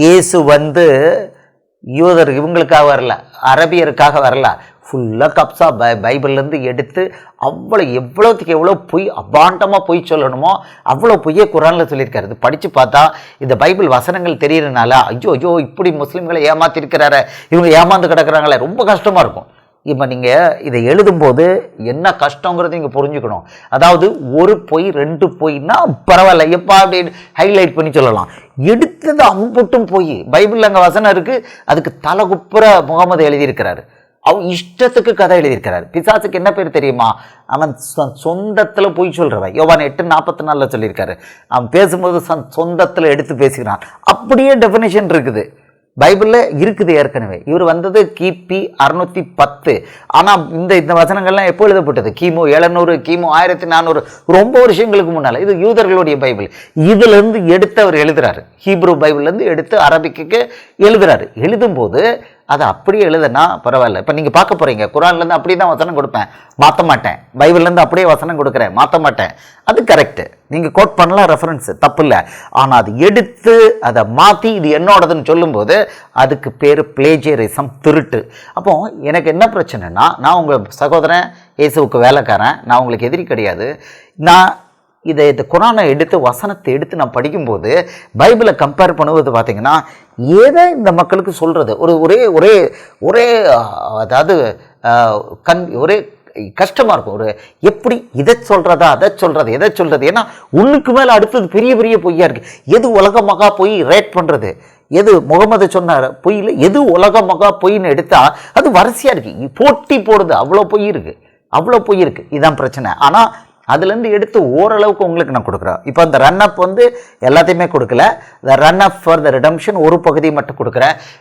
இயேசு வந்து யூதர் இவங்களுக்காக வரல அரபியருக்காக வரல. ஃபுல்லாக கப்ஸா பை பைபிள்லேருந்து எடுத்து அவ்வளோ எவ்வளோத்துக்கு எவ்வளோ பொய் அபாண்டமாக பொய் சொல்லணுமோ அவ்வளோ பொய்யே குரானில் சொல்லியிருக்காரு. இது படித்து பார்த்தா இந்த பைபிள் வசனங்கள் தெரியறதுனால ஐயோ ஐயோ இப்படி முஸ்லீம்களை ஏமாத்திருக்கிறாரு இவங்க ஏமாந்து கிடக்கிறாங்களே ரொம்ப கஷ்டமாக இருக்கும். இப்போ நீங்கள் இதை எழுதும்போது என்ன கஷ்டங்கிறது நீங்கள் புரிஞ்சுக்கணும். அதாவது ஒரு பொய் ரெண்டு பொய்னா பரவாயில்ல. எப்பா அப்படின்னு ஹைலைட் பண்ணி சொல்லலாம். எடுத்தது அம்புட்டும் பொய். பைபிளில் அங்கே வசனம் இருக்குது அதுக்கு தலைகுப்புற முகமது எழுதியிருக்கிறாரு. அவன் இஷ்டத்துக்கு கதை எழுதியிருக்கிறார். பிசாசுக்கு என்ன பேர் தெரியுமா? அவன் சொந்தத்தில் பொய் சொல்கிறவன் யோவான் எட்டு நாற்பத்தி நாலில் சொல்லியிருக்காரு. அவன் பேசும்போது சொந்தத்தில் எடுத்து பேசுகிறான். அப்படியே டெஃபினேஷன் இருக்குது. பைபிளில் இருக்குது ஏற்கனவே. இவர் வந்தது கிபி அறுநூத்தி பத்து. ஆனால் இந்த இந்த வசனங்கள்லாம் எப்போ எழுதப்பட்டது? கிமு எழுநூறு கிமு ஆயிரத்தி நானூறு. ரொம்ப வருஷங்களுக்கு முன்னால். இது யூதர்களுடைய பைபிள். இதிலிருந்து எடுத்து அவர் எழுதுறாரு. ஹீப்ரூ பைபிள்லேருந்து எடுத்து அரபிக்கு எழுதுறாரு. எழுதும்போது அதை அப்படியே எழுதுனா பரவாயில்ல. இப்போ நீங்கள் பார்க்க போகிறீங்க குரான்லேருந்து அப்படியே தான் வசனம் கொடுப்பேன். மாற்ற மாட்டேன். பைபிள்லேருந்து அப்படியே வசனம் கொடுக்குறேன். மாற்ற மாட்டேன். அது கரெக்டு நீங்கள் கோட் பண்ணலாம் ரெஃபரன்ஸு தப்பு இல்லை. ஆனால் அது எடுத்து அதை மாற்றி இது என்னோடதுன்னு சொல்லும்போது அதுக்கு பேர் பிளேஜியரிசம் திருட்டு. அப்போ எனக்கு என்ன பிரச்சனைனா நான் உங்கள் சகோதரன் இயேசுவுக்கு வேலைக்காரன் நான் உங்களுக்கு எதிரி கிடையாது. நான் இதை இந்த குரானை எடுத்து வசனத்தை எடுத்து நான் படிக்கும்போது பைபிளை கம்பேர் பண்ணுவது பார்த்திங்கன்னா ஏதோ இந்த மக்களுக்கு சொல்கிறது ஒரு ஒரே ஒரே ஒரே அதாவது கண் ஒரே கஷ்டமாக இருக்கும். ஒரு எப்படி இதை சொல்கிறதா அதை சொல்கிறது எதை சொல்கிறது ஏன்னா ஒன்றுக்கு மேலே அடுத்தது பெரிய பெரிய பொய்யா இருக்குது எது உலக மகா பொய் ரேட் பண்ணுறது எது முகமது சொன்னார் பொய்யில் எது உலக மகா பொய்ன்னு எடுத்தால் அது வரிசையாக இருக்குது போட்டி போடுது. அவ்வளோ பொய் இருக்குது அவ்வளோ பொய் இருக்குது இதுதான் பிரச்சனை. ஆனால் அதுலேருந்து எடுத்து ஓரளவுக்கு உங்களுக்கு நான் கொடுக்குறேன். இப்போ அந்த ரன் அப் வந்து எல்லாத்தையுமே கொடுக்கல. The run up for the redemption ஒரு பகுதி மட்டும் கொடுக்குறேன்.